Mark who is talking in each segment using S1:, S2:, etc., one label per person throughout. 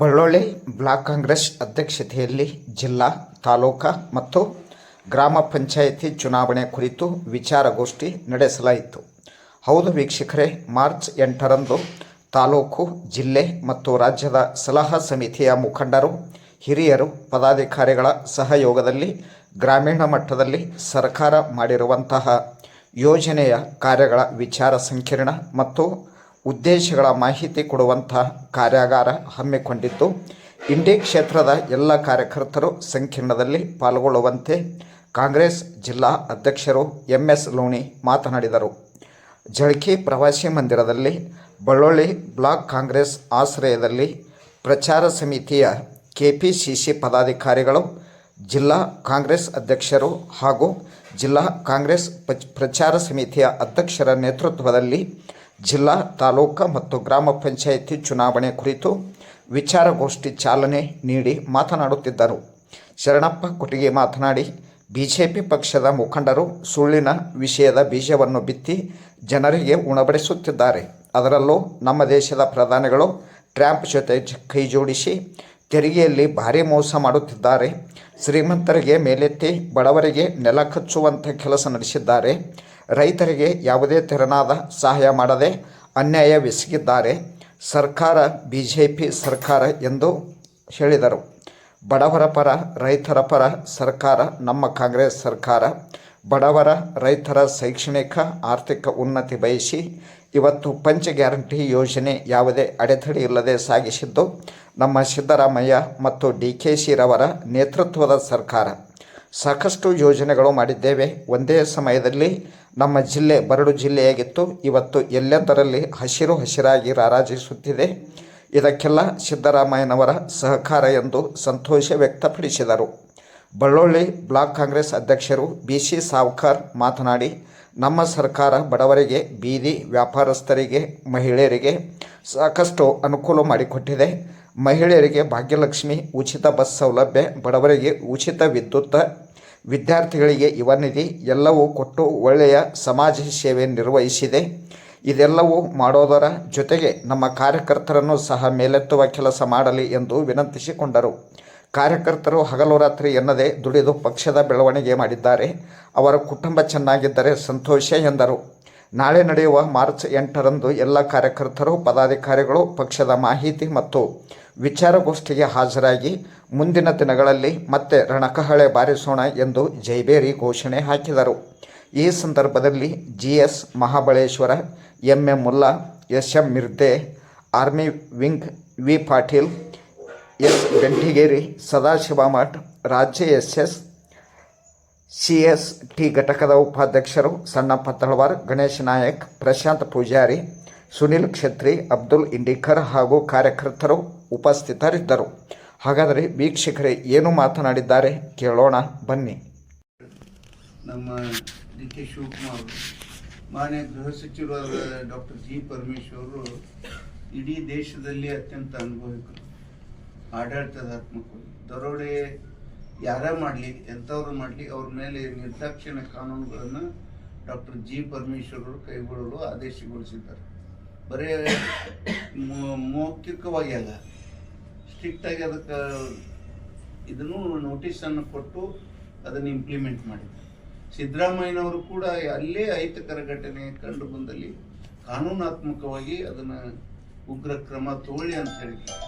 S1: ಬಳ್ಳೊಳ್ಳಿ block Congress ಅಧ್ಯಕ್ಷತೆಯಲ್ಲಿ ಜಿಲ್ಲಾ, ತಾಲೂಕಾ ಮತ್ತು ಗ್ರಾಮ ಪಂಚಾಯಿತಿ ಚುನಾವಣೆ ಕುರಿತು ವಿಚಾರಗೋಷ್ಠಿ ನಡೆಸಲಾಯಿತು. ಹೌದು ವೀಕ್ಷಕರೇ, ಮಾರ್ಚ್ ಎಂಟರಂದು ತಾಲೂಕು, ಜಿಲ್ಲೆ ಮತ್ತು ರಾಜ್ಯದ ಸಲಹಾ ಸಮಿತಿಯ ಮುಖಂಡರು, ಹಿರಿಯರು, ಪದಾಧಿಕಾರಿಗಳ ಸಹಯೋಗದಲ್ಲಿ ಗ್ರಾಮೀಣ ಮಟ್ಟದಲ್ಲಿ ಸರ್ಕಾರ ಮಾಡಿರುವಂತಹ ಯೋಜನೆಯ ಕಾರ್ಯಗಳ ವಿಚಾರ ಸಂಕಿರಣ ಮತ್ತು ಉದ್ದೇಶಗಳ ಮಾಹಿತಿ ಕೊಡುವಂತಹ ಕಾರ್ಯಾಗಾರ ಹಮ್ಮಿಕೊಂಡಿತ್ತು. ಇಂಡಿ ಕ್ಷೇತ್ರದ ಎಲ್ಲ ಕಾರ್ಯಕರ್ತರು ಸಂಕೀರ್ಣದಲ್ಲಿ ಪಾಲ್ಗೊಳ್ಳುವಂತೆ ಕಾಂಗ್ರೆಸ್ ಜಿಲ್ಲಾ ಅಧ್ಯಕ್ಷರು ಎಂ ಎಸ್ ಲೋಣಿ ಮಾತನಾಡಿದರು. ಜಳಕಿ ಪ್ರವಾಸಿ ಮಂದಿರದಲ್ಲಿ ಬಳ್ಳೊಳ್ಳಿ ಬ್ಲಾಕ್ ಕಾಂಗ್ರೆಸ್ ಆಶ್ರಯದಲ್ಲಿ ಪ್ರಚಾರ ಸಮಿತಿಯ ಕೆಪಿಸಿಸಿ ಪದಾಧಿಕಾರಿಗಳು, ಜಿಲ್ಲಾ ಕಾಂಗ್ರೆಸ್ ಅಧ್ಯಕ್ಷರು ಹಾಗೂ ಜಿಲ್ಲಾ ಕಾಂಗ್ರೆಸ್ ಪ್ರಚಾರ ಸಮಿತಿಯ ಅಧ್ಯಕ್ಷರ ನೇತೃತ್ವದಲ್ಲಿ ಜಿಲ್ಲಾ, ತಾಲೂಕು ಮತ್ತು ಗ್ರಾಮ ಪಂಚಾಯಿತಿ ಚುನಾವಣೆ ಕುರಿತು ವಿಚಾರಗೋಷ್ಠಿ ಚಾಲನೆ ನೀಡಿ ಮಾತನಾಡುತ್ತಿದ್ದರು. ಶರಣಪ್ಪ ಕೊಟ್ಟಿಗೆ ಮಾತನಾಡಿ, ಬಿಜೆಪಿ ಪಕ್ಷದ ಮುಖಂಡರು ಸುಳ್ಳಿನ ವಿಷಯದ ಬೀಜವನ್ನು ಬಿತ್ತಿ ಜನರಿಗೆ ಉಣಬಡಿಸುತ್ತಿದ್ದಾರೆ. ಅದರಲ್ಲೂ ನಮ್ಮ ದೇಶದ ಪ್ರಧಾನಿಗಳು ಟ್ರ್ಯಾಂಪ್ ಜೊತೆ ಕೈಜೋಡಿಸಿ ತೆರಿಗೆಯಲ್ಲಿ ಭಾರಿ ಮೋಸ ಮಾಡುತ್ತಿದ್ದಾರೆ. ಶ್ರೀಮಂತರಿಗೆ ಮೇಲೆತ್ತಿ ಬಡವರಿಗೆ ನೆಲ ಕಚ್ಚುವಂಥ ಕೆಲಸ ನಡೆಸಿದ್ದಾರೆ. ರೈತರಿಗೆ ಯಾವುದೇ ತೆರನಾದ ಸಹಾಯ ಮಾಡದೆ ಅನ್ಯಾಯವೆಸಗಿದ್ದಾರೆ ಸರ್ಕಾರ ಬಿ ಜೆ ಪಿ ಸರ್ಕಾರ ಎಂದು ಹೇಳಿದರು. ಬಡವರ ಪರ, ರೈತರ ಪರ ಸರ್ಕಾರ, ನಮ್ಮ ಕಾಂಗ್ರೆಸ್ ಸರ್ಕಾರ. ಬಡವರ, ರೈತರ ಶೈಕ್ಷಣಿಕ, ಆರ್ಥಿಕ ಉನ್ನತಿ ಬಯಸಿ ಇವತ್ತು ಪಂಚ ಗ್ಯಾರಂಟಿ ಯೋಜನೆ ಯಾವುದೇ ಅಡೆತಡೆ ಇಲ್ಲದೆ ಸಾಗಿಸಿದ್ದು, ನಮ್ಮ ಸಿದ್ದರಾಮಯ್ಯ ಮತ್ತು ಡಿ ಕೆ ಶಿರವರ ನೇತೃತ್ವದ ಸರ್ಕಾರ. ಸಾಕಷ್ಟು ಯೋಜನೆಗಳು ಮಾಡಿದ್ದೇವೆ. ಒಂದೇ ಸಮಯದಲ್ಲಿ ನಮ್ಮ ಜಿಲ್ಲೆ ಬರಡು ಜಿಲ್ಲೆಯಾಗಿತ್ತು. ಇವತ್ತು ಎಲ್ಲೆಂದರಲ್ಲಿ ಹಸಿರು ಹಸಿರಾಗಿ ರಾರಾಜಿಸುತ್ತಿದೆ. ಇದಕ್ಕೆಲ್ಲ ಸಿದ್ದರಾಮಯ್ಯನವರ ಸಹಕಾರ ಎಂದು ಸಂತೋಷ ವ್ಯಕ್ತಪಡಿಸಿದರು. ಬಳ್ಳೊಳ್ಳಿ ಬ್ಲಾಕ್ ಕಾಂಗ್ರೆಸ್ ಅಧ್ಯಕ್ಷರು ಬಿ ಸಿ ಸಾವ್ಕಾರ್ ಮಾತನಾಡಿ, ನಮ್ಮ ಸರ್ಕಾರ ಬಡವರಿಗೆ, ಬೀದಿ ವ್ಯಾಪಾರಸ್ಥರಿಗೆ, ಮಹಿಳೆಯರಿಗೆ ಸಾಕಷ್ಟು ಅನುಕೂಲ ಮಾಡಿಕೊಟ್ಟಿದೆ. ಮಹಿಳೆಯರಿಗೆ ಭಾಗ್ಯಲಕ್ಷ್ಮಿ ಉಚಿತ ಬಸ್ ಸೌಲಭ್ಯ, ಬಡವರಿಗೆ ಉಚಿತ ವಿದ್ಯುತ್ ವಿದ್ಯಾರ್ಥಿಗಳಿಗೆ ಯುವ ನಿಧಿ ಎಲ್ಲವೂ ಕೊಟ್ಟು ಒಳ್ಳೆಯ ಸಮಾಜ ಸೇವೆ ನಿರ್ವಹಿಸಿದೆ. ಇದೆಲ್ಲವೂ ಮಾಡೋದರ ಜೊತೆಗೆ ನಮ್ಮ ಕಾರ್ಯಕರ್ತರನ್ನು ಸಹ ಮೇಲೆತ್ತುವ ಕೆಲಸ ಮಾಡಲಿ ಎಂದು ವಿನಂತಿಸಿಕೊಂಡರು. ಕಾರ್ಯಕರ್ತರು ಹಗಲು ರಾತ್ರಿ ಎನ್ನದೆ ದುಡಿದು ಪಕ್ಷದ ಬೆಳವಣಿಗೆ ಮಾಡಿದ್ದಾರೆ. ಅವರ ಕುಟುಂಬ ಚೆನ್ನಾಗಿದ್ದರೆ ಸಂತೋಷ ಎಂದರು. ನಾಳೆ ನಡೆಯುವ ಮಾರ್ಚ್ ಎಂಟರಂದು ಎಲ್ಲ ಕಾರ್ಯಕರ್ತರು, ಪದಾಧಿಕಾರಿಗಳು, ಪಕ್ಷದ ಮಾಹಿತಿ ಮತ್ತು ವಿಚಾರಗೋಷ್ಠಿಗೆ ಹಾಜರಾಗಿ ಮುಂದಿನ ದಿನಗಳಲ್ಲಿ ಮತ್ತೆ ರಣಕಹಳೆ ಬಾರಿಸೋಣ ಎಂದು ಜೈಬೇರಿ ಘೋಷಣೆ ಹಾಕಿದರು. ಈ ಸಂದರ್ಭದಲ್ಲಿ G S Mahabaleshwar M M Mulla S M Mirde, army wing V Patil, S Bentigeri Sadashiv Math ರಾಜ್ಯ S S C S T ಘಟಕದ ಉಪಾಧ್ಯಕ್ಷರು ಸಣ್ಣಪ್ಪ ತಳವಾರ್ ಗಣೇಶ್ ನಾಯಕ್, ಪ್ರಶಾಂತ್ ಪೂಜಾರಿ, ಸುನಿಲ್ ಕ್ಷತ್ರಿ, ಅಬ್ದುಲ್ ಇಂಡಿಕರ್ ಹಾಗೂ ಕಾರ್ಯಕರ್ತರು ಉಪಸ್ಥಿತರಿದ್ದರು. ಹಾಗಾದರೆ ವೀಕ್ಷಕರೇ, ಏನು ಮಾತನಾಡಿದ್ದಾರೆ? ಕೇಳೋಣ, ಬನ್ನಿ.
S2: ನಮ್ಮ ಡಿ ಕೆ ಶಿವಕುಮಾರ್ ಮಾನ್ಯ ಗೃಹ ಸಚಿವರಾದ ಡಾಕ್ಟರ್ ಜಿ ಪರಮೇಶ್ವರರು ಇಡೀ ದೇಶದಲ್ಲಿ ಅತ್ಯಂತ ಅನುಭವಿಕರು, ಆಡಳಿತಾತ್ಮಕರು. ದರೋಡೆ ಯಾರೇ ಮಾಡಲಿ, ಎಂಥವ್ರು ಮಾಡಲಿ, ಅವ್ರ ಮೇಲೆ ನಿರ್ದಾಕ್ಷಿಣ ಕಾನೂನುಗಳನ್ನು ಡಾಕ್ಟರ್ ಜಿ ಪರಮೇಶ್ವರರು ಕೈಗೊಳ್ಳಲು ಆದೇಶಗೊಳಿಸಿದ್ದಾರೆ. ಬರೀ ಮೌಖಿಕವಾಗಿ ಅಲ್ಲ ಸ್ಟ್ರಿಕ್ಟಾಗಿ ಅದಕ್ಕೆ ಇದನ್ನು ನೋಟಿಸನ್ನು ಕೊಟ್ಟು ಅದನ್ನು ಇಂಪ್ಲಿಮೆಂಟ್ ಮಾಡಿದ್ದಾರೆ ಸಿದ್ದರಾಮಯ್ಯನವರು ಕೂಡ ಅಲ್ಲೇ ಅಹಿತಕರ ಘಟನೆ ಕಂಡು ಬಂದಲ್ಲಿ ಕಾನೂನಾತ್ಮಕವಾಗಿ ಅದನ್ನು ಉಗ್ರ ಕ್ರಮ ತೋಳಿ ಅಂತ ಹೇಳಿದ್ರು.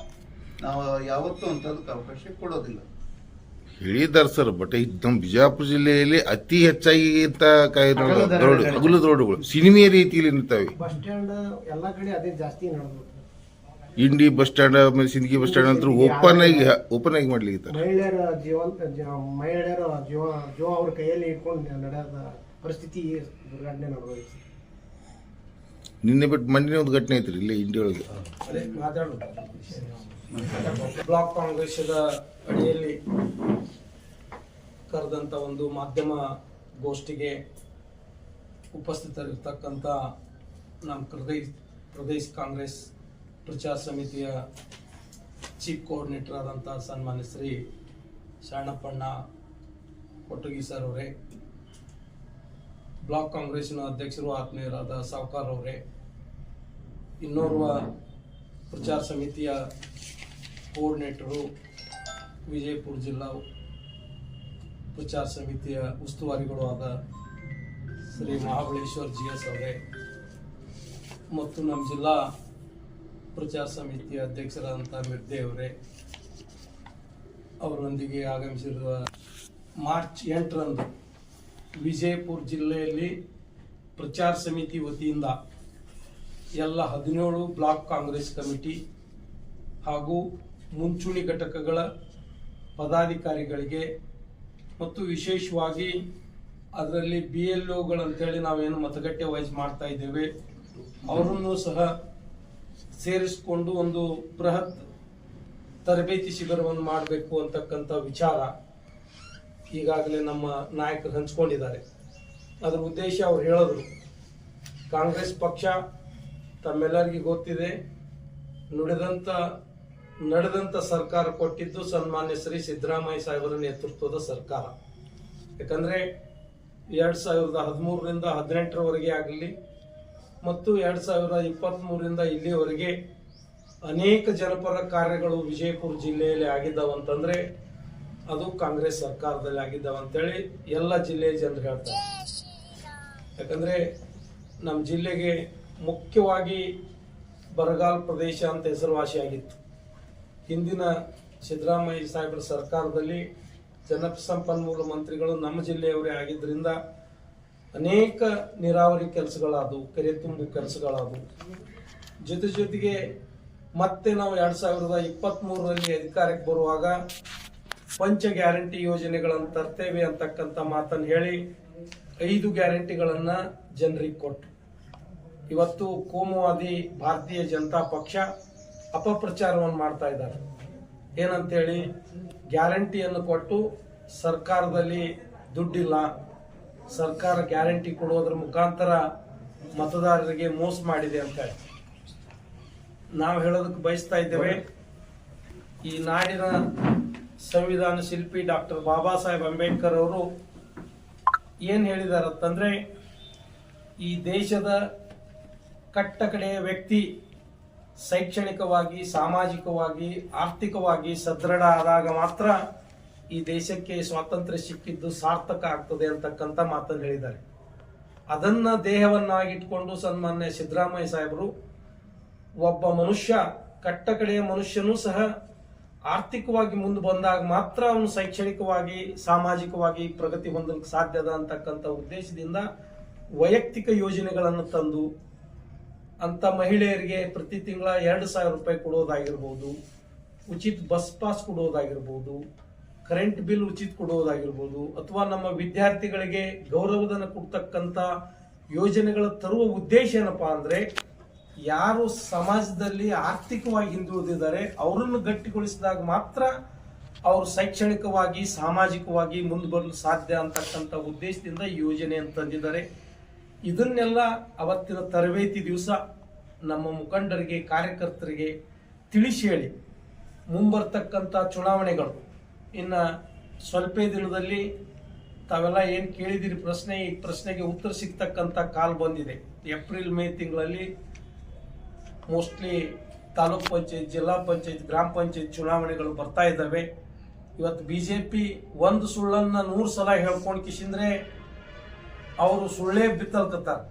S2: ನಾವು ಯಾವತ್ತೂ ಅಂಥದಕ್ಕೆ ಅವಕಾಶ ಕೊಡೋದಿಲ್ಲ.
S3: ಹೇಳಿದ್ದಾರೆ ಸರ್ ಬಟ್ ಇದು ನಮ್ಮ ಬಿಜಾಪುರ ಜಿಲ್ಲೆಯಲ್ಲಿ ಅತಿ ಹೆಚ್ಚಾಗಿ ಇಂಥ ಕಾಯಿ ದರೋಡು ಹಗಲು ದರೋಡುಗಳು ಸಿನಿಮೆ ರೀತಿಯಲ್ಲಿ ನಿಂತಾವೆ.
S4: ಬಸ್ ಸ್ಟ್ಯಾಂಡ್ ಎಲ್ಲ ಕಡೆ ಅದೇ ಜಾಸ್ತಿ ನಡೆದು
S3: ಇಂಡಿ ಬಸ್ ಸ್ಟ್ಯಾಂಡ್ ಆಮೇಲೆ ಸಿಂದಗಿ ಬಸ್ ಸ್ಟ್ಯಾಂಡ್ ಅಂತ ಓಪನ್ ಆಗಿ ಓಪನ್ ಆಗಿ ಮಾಡ್ಲಿಕ್ಕೆ
S4: ಮಹಿಳೆಯರ ಜೀವನ ಮಹಿಳೆಯರ ಜೀವ ಜೀವ ಅವ್ರ ಕೈಯಲ್ಲಿ ಇಟ್ಕೊಂಡು ನಡೆದ ಪರಿಸ್ಥಿತಿ ದುರ್ಘಟನೆ
S3: ನಿನ್ನೆ ಬಿಟ್ಟು ಮಂಡಿನ ಒಂದು ಘಟನೆ ಐತ್ರಿ ಇಲ್ಲಿ ಇಂಡಿ ಒಳಗೆ.
S5: ಬ್ಲಾಕ್ ಕಾಂಗ್ರೆಸ್ದ ಅಡಿಯಲ್ಲಿ ಕರೆದಂಥ ಒಂದು ಮಾಧ್ಯಮ ಗೋಷ್ಠಿಗೆ ಉಪಸ್ಥಿತರಿರ್ತಕ್ಕಂಥ ನಮ್ಮ ಪ್ರದೇಶ ಪ್ರದೇಶ ಕಾಂಗ್ರೆಸ್ ಪ್ರಚಾರ ಸಮಿತಿಯ ಚೀಫ್ ಕೋಆರ್ಡಿನೇಟರ್ ಆದಂಥ ಸನ್ಮಾನ್ಯ ಶ್ರೀ ಶರಣಪ್ಪಣ್ಣ ಕೊಟ್ಟಗಿ ಸರ್ ಅವರೇ, ಬ್ಲಾಕ್ ಕಾಂಗ್ರೆಸ್ನ ಅಧ್ಯಕ್ಷರು, ಆತ್ಮೀಯರಾದ ಸಾವ್ಕಾರ್ ಅವರೇ, ಇನ್ನೋರ್ವ ಪ್ರಚಾರ ಸಮಿತಿಯ ಕೋಆರ್ಡಿನೇಟರು ವಿಜಯಪುರ ಜಿಲ್ಲಾ ಪ್ರಚಾರ ಸಮಿತಿಯ ಉಸ್ತುವಾರಿಗಳು ಆದ ಶ್ರೀ ಮಹಾಬಳೇಶ್ವರ್ ಜಿ ಎಸ್ ಅವರೇ, ಮತ್ತು ನಮ್ಮ ಜಿಲ್ಲಾ ಪ್ರಚಾರ ಸಮಿತಿಯ ಅಧ್ಯಕ್ಷರಾದಂಥ ಮಿರ್ದೆ ಅವರೇ, ಅವರೊಂದಿಗೆ ಆಗಮಿಸಿರುವ ಮಾರ್ಚ್ ಎಂಟರಂದು ವಿಜಯಪುರ ಜಿಲ್ಲೆಯಲ್ಲಿ ಪ್ರಚಾರ ಸಮಿತಿ ವತಿಯಿಂದ ಎಲ್ಲ ಹದಿನೇಳು ಬ್ಲಾಕ್ ಕಾಂಗ್ರೆಸ್ ಕಮಿಟಿ ಹಾಗೂ ಮುಂಚೂಣಿ ಘಟಕಗಳ ಪದಾಧಿಕಾರಿಗಳಿಗೆ ಮತ್ತು ವಿಶೇಷವಾಗಿ ಅದರಲ್ಲಿ ಬಿ ಎಲ್ ಒಗಳಂತೇಳಿ ನಾವೇನು ಮತಗಟ್ಟೆ ವೈಸ್ ಮಾಡ್ತಾ ಇದ್ದೇವೆ, ಅವರನ್ನು ಸಹ ಸೇರಿಸಿಕೊಂಡು ಒಂದು ಬೃಹತ್ ತರಬೇತಿ ಶಿಬಿರವನ್ನು ಮಾಡಬೇಕು ಅಂತಕ್ಕಂಥ ವಿಚಾರ ಈಗಾಗಲೇ ನಮ್ಮ ನಾಯಕರು ಹಂಚ್ಕೊಂಡಿದ್ದಾರೆ. ಅದರ ಉದ್ದೇಶ ಅವ್ರು ಹೇಳಿದ್ರು, ಕಾಂಗ್ರೆಸ್ ಪಕ್ಷ ತಮ್ಮೆಲ್ಲರಿಗೂ ಗೊತ್ತಿದೆ ನುಡಿದಂಥ ನಡೆದಂಥ ಸರ್ಕಾರ ಕೊಟ್ಟಿದ್ದು ಸನ್ಮಾನ್ಯ ಶ್ರೀ ಸಿದ್ದರಾಮಯ್ಯ ಸಾಹೇಬರ ನೇತೃತ್ವದ ಸರ್ಕಾರ. ಯಾಕಂದರೆ ಎರಡು ಸಾವಿರದ ಹದಿಮೂರರಿಂದ ಹದಿನೆಂಟರವರೆಗೆ ಆಗಲಿ ಮತ್ತು ಎರಡ್ ಸಾವಿರದ ಇಪ್ಪತ್ತ್ ಮೂರಿಂದ ಇಲ್ಲಿಯವರೆಗೆ ಅನೇಕ ಜನಪರ ಕಾರ್ಯಗಳು ವಿಜಯಪುರ ಜಿಲ್ಲೆಯಲ್ಲಿ ಆಗಿದ್ದಾವಂತಂದ್ರೆ ಅದು ಕಾಂಗ್ರೆಸ್ ಸರ್ಕಾರದಲ್ಲಿ ಆಗಿದ್ದಾವಂತೇಳಿ ಎಲ್ಲ ಜಿಲ್ಲೆಯ ಜನರು ಹೇಳ್ತಾರೆ. ಯಾಕಂದ್ರೆ ನಮ್ಮ ಜಿಲ್ಲೆಗೆ ಮುಖ್ಯವಾಗಿ ಬರಗಾಲ ಪ್ರದೇಶ ಅಂತ ಹೆಸರುವಾಸಿಯಾಗಿತ್ತು ಹಿಂದಿನ ಸಿದ್ದರಾಮಯ್ಯ ಸಾಹೇಬರ ಸರ್ಕಾರದಲ್ಲಿ ಜನಸಂಪನ್ಮೂಲ ಮಂತ್ರಿಗಳು ನಮ್ಮ ಜಿಲ್ಲೆಯವರೇ ಆಗಿದ್ದರಿಂದ ಅನೇಕ ನೀರಾವರಿ ಕೆಲಸಗಳಾದವು, ಕೆರೆ ತುಂಬು ಕೆಲಸಗಳಾದವು. ಜೊತೆ ಜೊತೆಗೆ ಮತ್ತೆ ನಾವು ಎರಡು ಸಾವಿರದ ಇಪ್ಪತ್ತ್ಮೂರರಲ್ಲಿ ಅಧಿಕಾರಕ್ಕೆ ಬರುವಾಗ ಪಂಚ ಗ್ಯಾರಂಟಿ ಯೋಜನೆಗಳನ್ನು ತರ್ತೇವೆ ಅಂತಕ್ಕಂಥ ಮಾತನ್ನು ಹೇಳಿ ಐದು ಗ್ಯಾರಂಟಿಗಳನ್ನು ಜನರಿಗೆ ಕೊಟ್ಟು ಇವತ್ತು ಕೋಮುವಾದಿ ಭಾರತೀಯ ಜನತಾ ಪಕ್ಷ ಅಪಪ್ರಚಾರವನ್ನು ಮಾಡ್ತಾ ಇದ್ದಾರೆ. ಏನಂತೇಳಿ ಗ್ಯಾರಂಟಿಯನ್ನು ಕೊಟ್ಟು ಸರ್ಕಾರದಲ್ಲಿ ದುಡ್ಡಿಲ್ಲ ಸರ್ಕಾರ ಗ್ಯಾರಂಟಿ ಕೊಡೋದ್ರ ಮುಖಾಂತರ ಮತದಾರರಿಗೆ ಮೋಸ ಮಾಡಿದೆ ಅಂತ ನಾವು ಹೇಳೋದಕ್ಕೆ ಬಯಸ್ತಾ ಇದ್ದೇವೆ, ಈ ನಾಡಿನ ಸಂವಿಧಾನ ಶಿಲ್ಪಿ ಡಾಕ್ಟರ್ ಬಾಬಾ ಸಾಹೇಬ್ ಅಂಬೇಡ್ಕರ್ ಅವರು ಏನ್ ಅಂತಂದರೆ ಈ ದೇಶದ ಕಟ್ಟ ಕಡೆಯ ವ್ಯಕ್ತಿ ಶೈಕ್ಷಣಿಕವಾಗಿ, ಸಾಮಾಜಿಕವಾಗಿ, ಆರ್ಥಿಕವಾಗಿ ಸದೃಢ ಆದಾಗ ಮಾತ್ರ ಈ ದೇಶಕ್ಕೆ ಸ್ವಾತಂತ್ರ್ಯ ಸಿಕ್ಕಿದ್ದು ಸಾರ್ಥಕ ಆಗ್ತದೆ ಅಂತಕ್ಕಂಥ ಮಾತನ್ನು ಹೇಳಿದ್ದಾರೆ. ಅದನ್ನ ದೇಹವನ್ನಾಗಿಟ್ಕೊಂಡು ಸನ್ಮಾನ್ಯ ಸಿದ್ದರಾಮಯ್ಯ ಸಾಹೇಬರು, ಒಬ್ಬ ಮನುಷ್ಯ ಕಟ್ಟ ಕಡೆಯ ಮನುಷ್ಯನೂ ಸಹ ಆರ್ಥಿಕವಾಗಿ ಮುಂದೆ ಬಂದಾಗ ಮಾತ್ರ ಅವನು ಶೈಕ್ಷಣಿಕವಾಗಿ, ಸಾಮಾಜಿಕವಾಗಿ ಪ್ರಗತಿ ಹೊಂದಲಿಕ್ಕೆ ಸಾಧ್ಯದ ಅಂತಕ್ಕಂಥ ಉದ್ದೇಶದಿಂದ ವೈಯಕ್ತಿಕ ಯೋಜನೆಗಳನ್ನು ತಂದು ಅಂತ ಮಹಿಳೆಯರಿಗೆ ಪ್ರತಿ ತಿಂಗಳ ಎರಡು ಸಾವಿರ ರೂಪಾಯಿ ಕೊಡೋದಾಗಿರ್ಬೋದು, ಉಚಿತ ಬಸ್ ಪಾಸ್ ಕೊಡೋದಾಗಿರ್ಬೋದು ಕರೆಂಟ್ ಬಿಲ್ ಉಚಿತ ಕೊಡುವುದಾಗಿರ್ಬೋದು ಅಥವಾ ನಮ್ಮ ವಿದ್ಯಾರ್ಥಿಗಳಿಗೆ ಗೌರವಧನ ಕೊಡ್ತಕ್ಕಂಥ ಯೋಜನೆಗಳ ತರುವ ಉದ್ದೇಶ ಏನಪ್ಪಾ ಅಂದರೆ ಯಾರು ಸಮಾಜದಲ್ಲಿ ಆರ್ಥಿಕವಾಗಿ ಹಿಂದುಳಿದಿದ್ದಾರೆ, ಅವರನ್ನು ಗಟ್ಟಿಗೊಳಿಸಿದಾಗ ಮಾತ್ರ ಅವರು ಶೈಕ್ಷಣಿಕವಾಗಿ, ಸಾಮಾಜಿಕವಾಗಿ ಮುಂದೆ ಬರಲು ಸಾಧ್ಯ ಅಂತಕ್ಕಂಥ ಉದ್ದೇಶದಿಂದ ಯೋಜನೆಯನ್ನು ತಂದಿದ್ದಾರೆ. ಇದನ್ನೆಲ್ಲ ಅವತ್ತಿನ ತರಬೇತಿ ದಿವಸ ನಮ್ಮ ಮುಖಂಡರಿಗೆ, ಕಾರ್ಯಕರ್ತರಿಗೆ ತಿಳಿಸಿ ಹೇಳಿ. ಮುಂಬರ್ತಕ್ಕಂಥ ಚುನಾವಣೆಗಳು. ಇನ್ನ ಸ್ವಲ್ಪ ದಿನದಲ್ಲಿ ತಾವೆಲ್ಲ ಏನು ಕೇಳಿದಿರಿ ಪ್ರಶ್ನೆ, ಈ ಪ್ರಶ್ನೆಗೆ ಉತ್ತರ ಸಿಗ್ತಕ್ಕಂಥ ಕಾಲ್ ಬಂದಿದೆ. ಏಪ್ರಿಲ್, ಮೇ ತಿಂಗಳಲ್ಲಿ ಮೋಸ್ಟ್ಲಿ ತಾಲೂಕ್ ಪಂಚಾಯತ್, ಜಿಲ್ಲಾ ಪಂಚಾಯತ್, ಗ್ರಾಮ ಪಂಚಾಯತ್ ಚುನಾವಣೆಗಳು ಬರ್ತಾ ಇದ್ದಾವೆ. ಇವತ್ತು ಬಿ ಜೆ ಪಿ ಒಂದು ಸುಳ್ಳನ್ನು ನೂರು ಸಲ ಹೇಳ್ಕೊಂಡು ಕಿಶಿಂದ್ರೆ ಅವರು ಸುಳ್ಳೇ ಬಿತ್ತಲ್ಕತ್ತಾರೆ.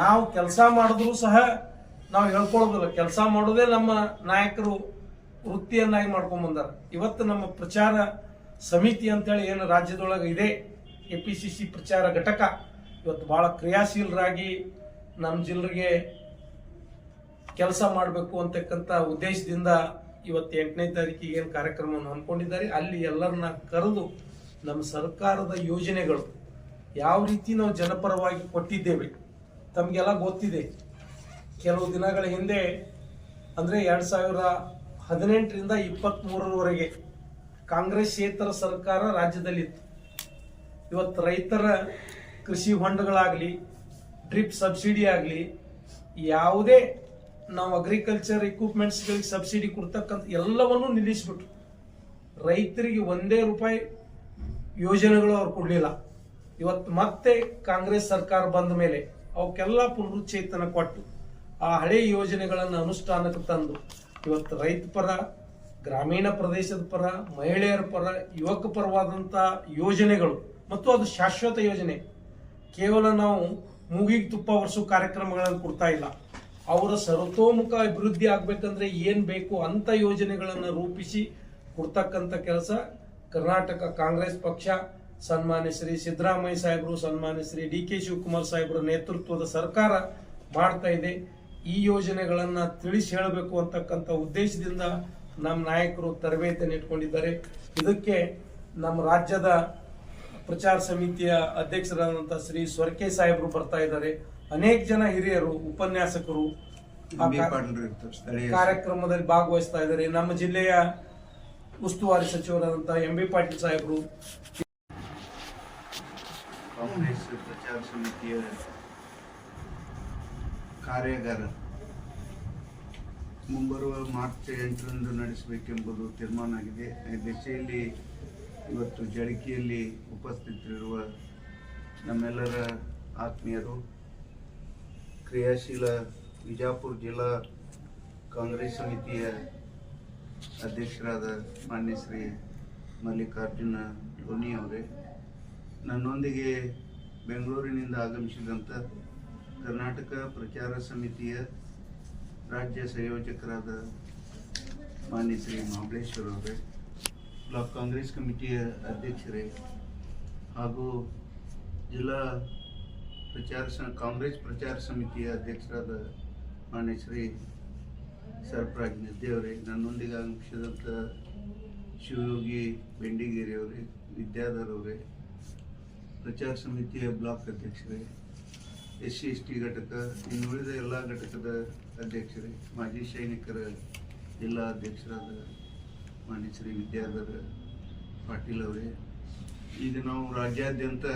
S5: ನಾವು ಕೆಲಸ ಮಾಡಿದ್ರು ಸಹ ನಾವು ಹೇಳ್ಕೊಳ್ಳೋದಿಲ್ಲ. ಕೆಲಸ ಮಾಡೋದೇ ನಮ್ಮ ನಾಯಕರು ವೃತ್ತಿಯನ್ನಾಗಿ ಮಾಡ್ಕೊಂಡ್ಬಂದಾರ ಇವತ್ತು ನಮ್ಮ ಪ್ರಚಾರ ಸಮಿತಿ ಅಂತೇಳಿ ಏನು ರಾಜ್ಯದೊಳಗೆ ಇದೆ ಎ ಪಿ ಸಿ ಸಿ ಪ್ರಚಾರ ಘಟಕ. ಇವತ್ತು ಭಾಳ ಕ್ರಿಯಾಶೀಲರಾಗಿ ನಮ್ಮ ಜಿಲ್ಲರಿಗೆ ಕೆಲಸ ಮಾಡಬೇಕು ಅಂತಕ್ಕಂಥ ಉದ್ದೇಶದಿಂದ ಇವತ್ತು ಎಂಟನೇ ತಾರೀಕಿಗೆ ಏನು ಕಾರ್ಯಕ್ರಮವನ್ನು ಹಮ್ಮಿಕೊಂಡಿದ್ದಾರೆ. ಅಲ್ಲಿ ಎಲ್ಲರನ್ನ ಕರೆದು ನಮ್ಮ ಸರ್ಕಾರದ ಯೋಜನೆಗಳು ಯಾವ ರೀತಿ ನಾವು ಜನಪರವಾಗಿ ಕೊಟ್ಟಿದ್ದೇವೆ ತಮಗೆಲ್ಲ ಗೊತ್ತಿದೆ. ಕೆಲವು ದಿನಗಳ ಹಿಂದೆ ಅಂದರೆ ಎರಡು ಸಾವಿರ ಹದಿನೆಂಟರಿಂದ ಇಪ್ಪತ್ತ್ಮೂರರವರೆಗೆ ಕಾಂಗ್ರೆಸ್ಸೇತರ ಸರ್ಕಾರ ರಾಜ್ಯದಲ್ಲಿತ್ತು. ಇವತ್ತು ರೈತರ ಕೃಷಿ ಹೊಂಡಗಳಾಗಲಿ, ಡ್ರಿಪ್ ಸಬ್ಸಿಡಿ ಆಗಲಿ, ಯಾವುದೇ ನಾವು ಅಗ್ರಿಕಲ್ಚರ್ ಇಕ್ವಿಪ್ಮೆಂಟ್ಸ್ಗಳಿಗೆ ಸಬ್ಸಿಡಿ ಕೊಡ್ತಕ್ಕಂಥ ಎಲ್ಲವನ್ನೂ ನಿಲ್ಲಿಸ್ಬಿಟ್ರು. ರೈತರಿಗೆ ಒಂದೇ ರೂಪಾಯಿ ಯೋಜನೆಗಳು ಅವ್ರು ಕೊಡಲಿಲ್ಲ. ಇವತ್ತು ಮತ್ತೆ ಕಾಂಗ್ರೆಸ್ ಸರ್ಕಾರ ಬಂದ ಮೇಲೆ ಅವಕ್ಕೆಲ್ಲ ಪುನರುಚ್ಚೇತನ ಕೊಟ್ಟು ಆ ಹಳೆ ಯೋಜನೆಗಳನ್ನು ಅನುಷ್ಠಾನಕ್ಕೆ ತಂದು ಇವತ್ತು ರೈತ ಪರ ಗ್ರಾಮೀಣ ಪ್ರದೇಶದ ಪರ, ಮಹಿಳೆಯರ ಪರ, ಯುವಕ ಪರವಾದಂಥ ಯೋಜನೆಗಳು ಮತ್ತು ಅದು ಶಾಶ್ವತ ಯೋಜನೆ. ಕೇವಲ ನಾವು ಮೂಗಿಗೆ ತುಪ್ಪ ವರ್ಷ ಕಾರ್ಯಕ್ರಮಗಳನ್ನು ಕೊಡ್ತಾ ಇಲ್ಲ. ಅವರ ಸರ್ವತೋಮುಖ ಅಭಿವೃದ್ಧಿ ಆಗಬೇಕಂದ್ರೆ ಏನು ಬೇಕು ಅಂತ ಯೋಜನೆಗಳನ್ನು ರೂಪಿಸಿ ಕೊಡ್ತಕ್ಕಂಥ ಕೆಲಸ ಕರ್ನಾಟಕ ಕಾಂಗ್ರೆಸ್ ಪಕ್ಷ, ಸನ್ಮಾನ್ಯ ಶ್ರೀ ಸಿದ್ದರಾಮಯ್ಯ ಸಾಹೇಬರು, ಸನ್ಮಾನ್ಯ ಶ್ರೀ ಡಿ ಕೆ ಶಿವಕುಮಾರ್ ಸಾಹೇಬರ ನೇತೃತ್ವದ ಸರ್ಕಾರ ಮಾಡ್ತಾ ಇದೆ. ಈ ಯೋಜನೆಗಳನ್ನು ತಿಳಿಸಿ ಹೇಳಬೇಕು ಅಂತಕ್ಕಂಥ ಉದ್ದೇಶದಿಂದ ನಮ್ಮ ನಾಯಕರು ತರಬೇತಿಯನ್ನು ಇಟ್ಕೊಂಡಿದ್ದಾರೆ. ಇದಕ್ಕೆ ನಮ್ಮ ರಾಜ್ಯದ ಪ್ರಚಾರ ಸಮಿತಿಯ ಅಧ್ಯಕ್ಷರಾದಂತಹ ಶ್ರೀ ಸ್ವರ್ಕೆ ಸಾಹೇಬರು ಬರ್ತಾ ಇದ್ದಾರೆ. ಅನೇಕ ಜನ ಹಿರಿಯರು ಉಪನ್ಯಾಸಕರು ಕಾರ್ಯಕ್ರಮದಲ್ಲಿ ಭಾಗವಹಿಸ್ತಾ ಇದ್ದಾರೆ. ನಮ್ಮ ಜಿಲ್ಲೆಯ ಉಸ್ತುವಾರಿ ಸಚಿವರಾದಂತಹ ಎಂ ಬಿ ಪಾಟೀಲ್ ಸಾಹೇಬರು.
S2: ಕಾಂಗ್ರೆಸ್ ಪ್ರಚಾರ ಸಮಿತಿಯ ಕಾರ್ಯಾಗಾರ ಮುಂಬರುವ ಮಾರ್ಚ್ ಎಂಟರಂದು ನಡೆಸಬೇಕೆಂಬುದು ತೀರ್ಮಾನ ಆಗಿದೆ ದಿಶೆಯಲ್ಲಿ ಇವತ್ತು ಜಳಕಿಯಲ್ಲಿ ಉಪಸ್ಥಿತರಿರುವ ನಮ್ಮೆಲ್ಲರ ಆತ್ಮೀಯರು, ಕ್ರಿಯಾಶೀಲ ವಿಜಾಪುರ ಜಿಲ್ಲಾ ಕಾಂಗ್ರೆಸ್ ಸಮಿತಿಯ ಅಧ್ಯಕ್ಷರಾದ ಮಾನ್ಯ ಶ್ರೀ ಮಲ್ಲಿಕಾರ್ಜುನ ಧೋನಿ ಅವರೇ, ನನ್ನೊಂದಿಗೆ ಬೆಂಗಳೂರಿನಿಂದ ಆಗಮಿಸಿದಂಥ ಕರ್ನಾಟಕ ಪ್ರಚಾರ ಸಮಿತಿಯ ರಾಜ್ಯ ಸಂಯೋಜಕರಾದ ಮಾನ್ಯ ಶ್ರೀ ಮಹಾಬಲೇಶ್ವರ ಅವರೇ, ಬ್ಲಾಕ್ ಕಾಂಗ್ರೆಸ್ ಕಮಿಟಿಯ ಅಧ್ಯಕ್ಷರೇ, ಹಾಗೂ ಜಿಲ್ಲಾ ಪ್ರಚಾರ ಕಾಂಗ್ರೆಸ್ ಪ್ರಚಾರ ಸಮಿತಿಯ ಅಧ್ಯಕ್ಷರಾದ ಮಾನ್ಯ ಶ್ರೀ ಸರ್ಫರಾಜ್ ನಿದ್ದೆ ಅವರೇ ನನ್ನೊಂದಿಗೆ ಆಗಮಿಸಿದಂಥ ಶಿವಯೋಗಿ ಬೆಂಡಿಗೇರಿಯವರೇ ವಿದ್ಯಾಧರ್ ಅವರೇ, ಪ್ರಚಾರ ಸಮಿತಿಯ ಬ್ಲಾಕ್ ಅಧ್ಯಕ್ಷರೇ, ಎಸ್ ಸಿ, ಎಸ್ ಟಿ ಘಟಕ, ಇನ್ನುಳಿದ ಎಲ್ಲ ಘಟಕದ ಅಧ್ಯಕ್ಷರೇ, ಮಾಜಿ ಸೈನಿಕರ ಜಿಲ್ಲಾ ಅಧ್ಯಕ್ಷರಾದ ಮಾನ್ಯ ಶ್ರೀ ವಿದ್ಯಾಧರ ಪಾಟೀಲ್ ಅವರೇ, ಈಗ ನಾವು ರಾಜ್ಯಾದ್ಯಂತ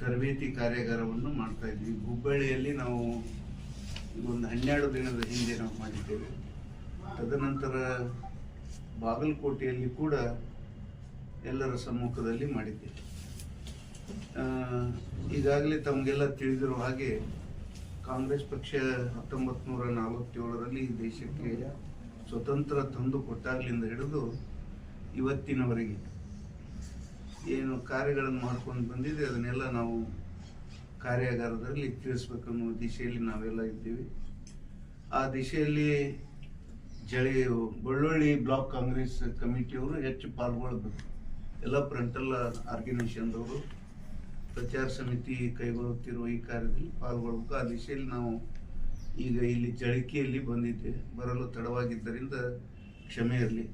S2: ತರಬೇತಿ ಕಾರ್ಯಾಗಾರವನ್ನು ಮಾಡ್ತಾ ಇದ್ವಿ. ಹುಬ್ಬಳ್ಳಿಯಲ್ಲಿ ನಾವು ಒಂದು ಹನ್ನೆರಡು ದಿನದ ಹಿಂದೆ ನಾವು ಮಾಡಿದ್ದೇವೆ. ತದನಂತರ ಬಾಗಲಕೋಟೆಯಲ್ಲಿ ಕೂಡ ಎಲ್ಲರ ಸಮ್ಮುಖದಲ್ಲಿ ಮಾಡಿದ್ದೇವೆ. ಈಗಾಗಲೇ ತಮಗೆಲ್ಲ ತಿಳಿದಿರುವ ಹಾಗೆ ಕಾಂಗ್ರೆಸ್ ಪಕ್ಷ ಹತ್ತೊಂಬತ್ತು ನೂರ ನಲವತ್ತೇಳರಲ್ಲಿ ದೇಶಕ್ಕೆ ಸ್ವತಂತ್ರ ತಂದು ಕೊಟ್ಟಾಗಲಿಂದ ಹಿಡಿದು ಇವತ್ತಿನವರೆಗೆ ಏನು ಕಾರ್ಯಗಳನ್ನು ಮಾಡ್ಕೊಂಡು ಬಂದಿದೆ, ಅದನ್ನೆಲ್ಲ ನಾವು ಕಾರ್ಯಾಗಾರದಲ್ಲಿ ತಿಳಿಸ್ಬೇಕನ್ನೋ ದಿಶೆಯಲ್ಲಿ ನಾವೆಲ್ಲ ಇದ್ದೀವಿ. ಆ ದಿಶೆಯಲ್ಲಿ ಜಳಿ ಬಳ್ಳೊಳ್ಳಿ ಬ್ಲಾಕ್ ಕಾಂಗ್ರೆಸ್ ಕಮಿಟಿಯವರು ಹೆಚ್ಚು ಪಾಲ್ಗೊಳ್ಬೇಕು. ಎಲ್ಲ ಫ್ರಂಟಲ್ ಆರ್ಗನೈಸೇಷನ್ದವರು ಪ್ರಚಾರ ಸಮಿತಿ ಕೈಗೊಳ್ಳುತ್ತಿರುವ ಈ ಕಾರ್ಯದಲ್ಲಿ ಪಾಲ್ಗೊಳ್ಳಬೇಕು ಆ ದಿಶೆಯಲ್ಲಿ ನಾವು ಈಗ ಇಲ್ಲಿ ಜಳಕಿಯಲ್ಲಿ ಬಂದಿದ್ದೆ. ಬರಲು ತಡವಾಗಿದ್ದರಿಂದ ಕ್ಷಮೆ ಇರಲಿ.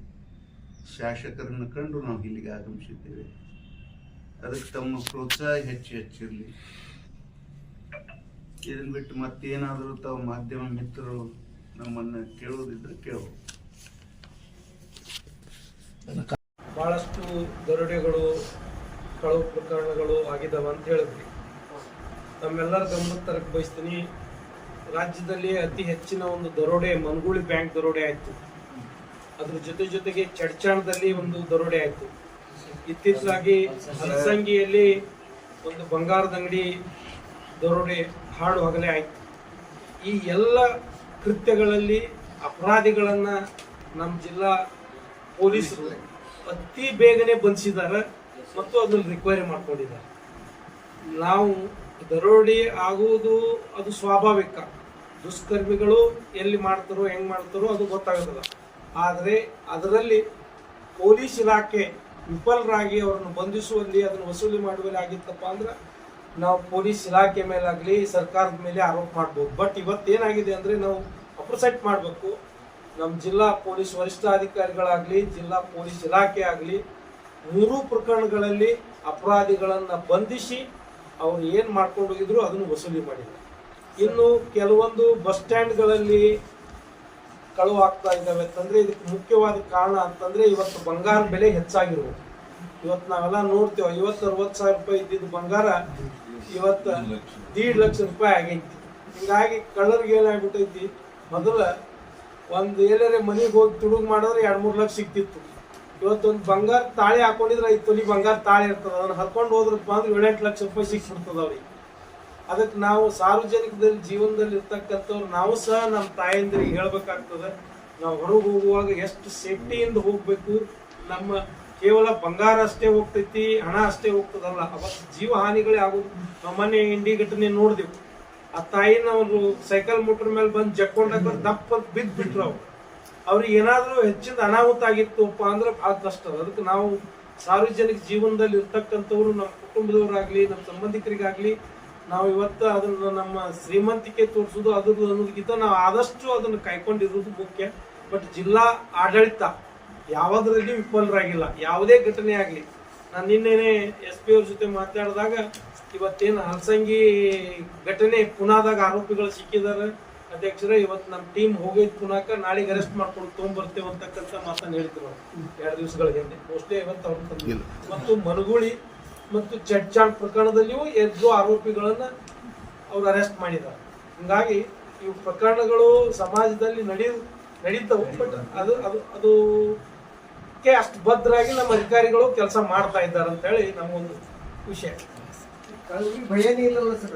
S2: ಶಾಸಕರನ್ನು ಕಂಡು ನಾವು ಇಲ್ಲಿಗೆ ಆಗಮಿಸಿದ್ದೇವೆ. ಅದಕ್ಕೆ ತಮ್ಮ ಪ್ರೋತ್ಸಾಹ ಹೆಚ್ಚು ಹೆಚ್ಚಿರಲಿ. ಇದನ್ನು ಬಿಟ್ಟು ಮತ್ತೇನಾದರೂ ತಾವು ಮಾಧ್ಯಮ ಮಿತ್ರರು ನಮ್ಮನ್ನು ಕೇಳೋದಿದ್ರೆ ಕೇಳೋ
S5: ಬಹಳಷ್ಟು ದರೋಡೆಗಳು ಕಳವು ಪ್ರಕರಣಗಳು ಆಗಿದಾವ ಅಂತ ಹೇಳಿದ್ರಿ. ನಮ್ಮೆಲ್ಲರ ಗಮನ ತರಕ್ ಬಯಸ್ತೀನಿ. ರಾಜ್ಯದಲ್ಲಿ ಅತಿ ಹೆಚ್ಚಿನ ಒಂದು ದರೋಡೆ ಮನ್ಗುಳಿ ಬ್ಯಾಂಕ್ ದರೋಡೆ ಆಯ್ತು. ಅದ್ರ ಜೊತೆ ಜೊತೆಗೆ ಚಡ್ಚಾಣದಲ್ಲಿ ಒಂದು ದರೋಡೆ ಆಯ್ತು. ಇತ್ತೀಚಾಗಿ ಹಲಸಂಗಿಯಲ್ಲಿ ಒಂದು ಬಂಗಾರದ ಅಂಗಡಿ ದರೋಡೆ ಹಾಡು ಹಗಲೇ ಆಯ್ತು. ಈ ಎಲ್ಲ ಕೃತ್ಯಗಳಲ್ಲಿ ಅಪರಾಧಿಗಳನ್ನು ನಮ್ಮ ಜಿಲ್ಲಾ ಪೊಲೀಸರು ಅತಿ ಬೇಗನೆ ಬಂಧಿಸಿದ್ದಾರೆ. ಮತ್ತು ಅದನ್ನು ರಿಕ್ವೈರಿ ಮಾಡ್ಕೊಂಡಿದ್ದಾರೆ. ನಾವು ದರೋಡೆ ಆಗುವುದು ಅದು ಸ್ವಾಭಾವಿಕ. ದುಷ್ಕರ್ಮಿಗಳು ಎಲ್ಲಿ ಮಾಡ್ತಾರೋ, ಹೆಂಗ್ ಮಾಡ್ತಾರೋ ಅದು ಗೊತ್ತಾಗೋದಿಲ್ಲ ಆದರೆ ಅದರಲ್ಲಿ ಪೊಲೀಸ್ ಇಲಾಖೆ ವಿಫಲರಾಗಿ ಅವರನ್ನು ಬಂಧಿಸುವಲ್ಲಿ, ಅದನ್ನು ವಸೂಲಿ ಮಾಡುವಲ್ಲಿ ಆಗಿತ್ತಪ್ಪ ಅಂದ್ರೆ ನಾವು ಪೊಲೀಸ್ ಇಲಾಖೆ ಮೇಲಾಗಲಿ, ಸರ್ಕಾರದ ಮೇಲೆ ಆರೋಪ ಮಾಡ್ಬೋದು. ಬಟ್ ಇವತ್ತೇನಾಗಿದೆ ಅಂದ್ರೆ ನಾವು ಅಪ್ರಸೆಟ್ ಮಾಡಬೇಕು. ನಮ್ಮ ಜಿಲ್ಲಾ ಪೊಲೀಸ್ ವರಿಷ್ಠಾಧಿಕಾರಿಗಳಾಗ್ಲಿ, ಜಿಲ್ಲಾ ಪೊಲೀಸ್ ಇಲಾಖೆ ಆಗಲಿ ಮೂರೂ ಪ್ರಕರಣಗಳಲ್ಲಿ ಅಪರಾಧಿಗಳನ್ನು ಬಂಧಿಸಿ ಅವ್ರು ಏನು ಮಾಡ್ಕೊಂಡು ಹೋಗಿದ್ರು ಅದನ್ನು ವಸೂಲಿ ಮಾಡಿಲ್ಲ. ಇನ್ನು ಕೆಲವೊಂದು ಬಸ್ ಸ್ಟ್ಯಾಂಡ್ಗಳಲ್ಲಿ ಕಳುವು ಆಗ್ತಾ ಇದ್ದಾವೆ ಅಂತಂದ್ರೆ ಇದಕ್ಕೆ ಮುಖ್ಯವಾದ ಕಾರಣ ಅಂತಂದ್ರೆ ಇವತ್ತು ಬಂಗಾರ ಬೆಲೆ ಹೆಚ್ಚಾಗಿರುವುದು ಇವತ್ತು ನಾವೆಲ್ಲ ನೋಡ್ತೇವೆ, ಐವತ್ತು, ಅರವತ್ತು ಸಾವಿರ ರೂಪಾಯಿ ಇದ್ದಿದ್ದು ಬಂಗಾರ ಇವತ್ತು ದೀಡ್ ಲಕ್ಷ ರೂಪಾಯಿ ಆಗೈತಿ. ಹಿಂಗಾಗಿ ಕಳ್ಳರಿಗೆ ಏನಾಗ್ಬಿಟ್ಟೈತಿ? ಮೊದಲ ಒಂದು ಎಲ್ಲರೇ ಮನೆಗೆ ಹೋಗಿ ತುಡುಗು ಮಾಡಿದ್ರೆ ಎರಡು ಮೂರು ಲಕ್ಷ ಸಿಕ್ತಿತ್ತು ಇವತ್ತೊಂದು ಬಂಗಾರ ತಾಳಿ ಹಾಕೊಂಡಿದ್ರೆ ಐದು ತೊಲಿ ಬಂಗಾರ ತಾಳಿ ಇರ್ತದ. ಅದನ್ನ ಹರ್ಕೊಂಡು ಹೋದ್ರಪ್ಪ ಅಂದ್ರೆ ಏಳೆಂಟು ಲಕ್ಷ ರೂಪಾಯಿ ಸಿಕ್ಬಿಡ್ತದೆ ಅವ್ರಿಗೆ. ಅದಕ್ಕೆ ನಾವು ಸಾರ್ವಜನಿಕದಲ್ಲಿ ಜೀವನದಲ್ಲಿ ಇರ್ತಕ್ಕಂಥವ್ರು ನಾವು ಸಹ ನಮ್ಮ ತಾಯಂದಿರಿಗೆ ಹೇಳ್ಬೇಕಾಗ್ತದೆ. ನಾವು ಹೊರಗೆ ಹೋಗುವಾಗ ಎಷ್ಟು ಸೇಫ್ಟಿಯಿಂದ ಹೋಗಬೇಕು. ನಮ್ಮ ಕೇವಲ ಬಂಗಾರ ಅಷ್ಟೇ ಹೋಗ್ತೈತಿ, ಹಣ ಅಷ್ಟೇ ಹೋಗ್ತದಲ್ಲ. ಅವತ್ತು ಜೀವ ಹಾನಿಗಳೇ ಆಗೋದು. ನಾವು ಮೊನ್ನೆ ಇಂಡಿ ಘಟನೆ ನೋಡಿದೆವು. ಆ ತಾಯಿನ ಅವರು ಸೈಕಲ್ ಮೋಟರ್ ಮೇಲೆ ಬಂದು ಜಕ್ಕೊಂಡಾಗ ದಪ್ಪ ಬಿದ್ದು ಬಿಟ್ರು ಅವ್ರು. ಅವ್ರಿಗೆ ಏನಾದರೂ ಹೆಚ್ಚಿನ ಅನಾಹುತ ಆಗಿತ್ತುಪ್ಪ ಅಂದ್ರೆ ಭಾಳ ಕಷ್ಟ. ಅದು. ಅದಕ್ಕೆ ನಾವು ಸಾರ್ವಜನಿಕ ಜೀವನದಲ್ಲಿ ಇರ್ತಕ್ಕಂಥವ್ರು ನಮ್ಮ ಕುಟುಂಬದವರಾಗ್ಲಿ, ನಮ್ಮ ಸಂಬಂಧಿಕರಿಗಾಗ್ಲಿ, ನಾವು ಇವತ್ತು ಅದನ್ನ ನಮ್ಮ ಶ್ರೀಮಂತಿಕೆ ತೋರಿಸೋದು ಅದ್ರದ್ದು ಅನ್ನೋದಕ್ಕಿಂತ ನಾವು ಆದಷ್ಟು ಅದನ್ನು ಕಾಯ್ಕೊಂಡಿರೋದು ಮುಖ್ಯ. ಬಟ್ ಜಿಲ್ಲಾ ಆಡಳಿತ ಯಾವುದರಲ್ಲಿ ವಿಫಲರಾಗಿಲ್ಲ. ಯಾವುದೇ ಘಟನೆ ಆಗಲಿ. ನಾನು ನಿನ್ನೆನೆ ಎಸ್ ಪಿ ಅವ್ರ ಜೊತೆ ಮಾತಾಡಿದಾಗ ಇವತ್ತೇನು ಹಲಸಂಗಿ ಘಟನೆ ಪುನಾದಾಗ ಆರೋಪಿಗಳು ಸಿಕ್ಕಿದ್ದಾರೆ. ಅಧ್ಯಕ್ಷರೇ ಇವತ್ತು ನಮ್ಮ ಟೀಮ್ ಹೋಗಿದ್ ಪುನಃ ನಾಳೆಗೆ ಅರೆಸ್ಟ್ ಮಾಡ್ಕೊಂಡು ತೊಗೊಂಡ್ಬರ್ತೇವೆ ಅಂತಕ್ಕಂಥ ಮಾತನ್ನು ಹೇಳ್ತಿರೋ ಎರಡು ದಿವಸಗಳ ಹಿಂದೆ. ಮೋಸ್ಟ್ಲಿ ಇವತ್ತು ಅವ್ರು
S3: ತಂದಿಲ್ಲ
S5: ಮತ್ತು ಮನುಗುಳಿ ಮತ್ತು ಚಟ್ಚಾಂಗ್ ಪ್ರಕರಣದಲ್ಲಿಯೂ ಎರಡು ಆರೋಪಿಗಳನ್ನು ಅವ್ರು ಅರೆಸ್ಟ್ ಮಾಡಿದ್ದಾರೆ. ಹೀಗಾಗಿ ಇವು ಪ್ರಕರಣಗಳು ಸಮಾಜದಲ್ಲಿ ನಡಿ ನಡೀತಾವೆ ಬಟ್ ಅದು ಅದು ಅದು ಕೆ ಅಷ್ಟು ಭದ್ರಾಗಿ ನಮ್ಮ ಅಧಿಕಾರಿಗಳು ಕೆಲಸ ಮಾಡ್ತಾ ಇದ್ದಾರೆ ಅಂತ ಹೇಳಿ ನಮಗೊಂದು ವಿಷಯ.
S4: ಭಯನೇ ಇಲ್ಲಲ್ಲ ಸರ್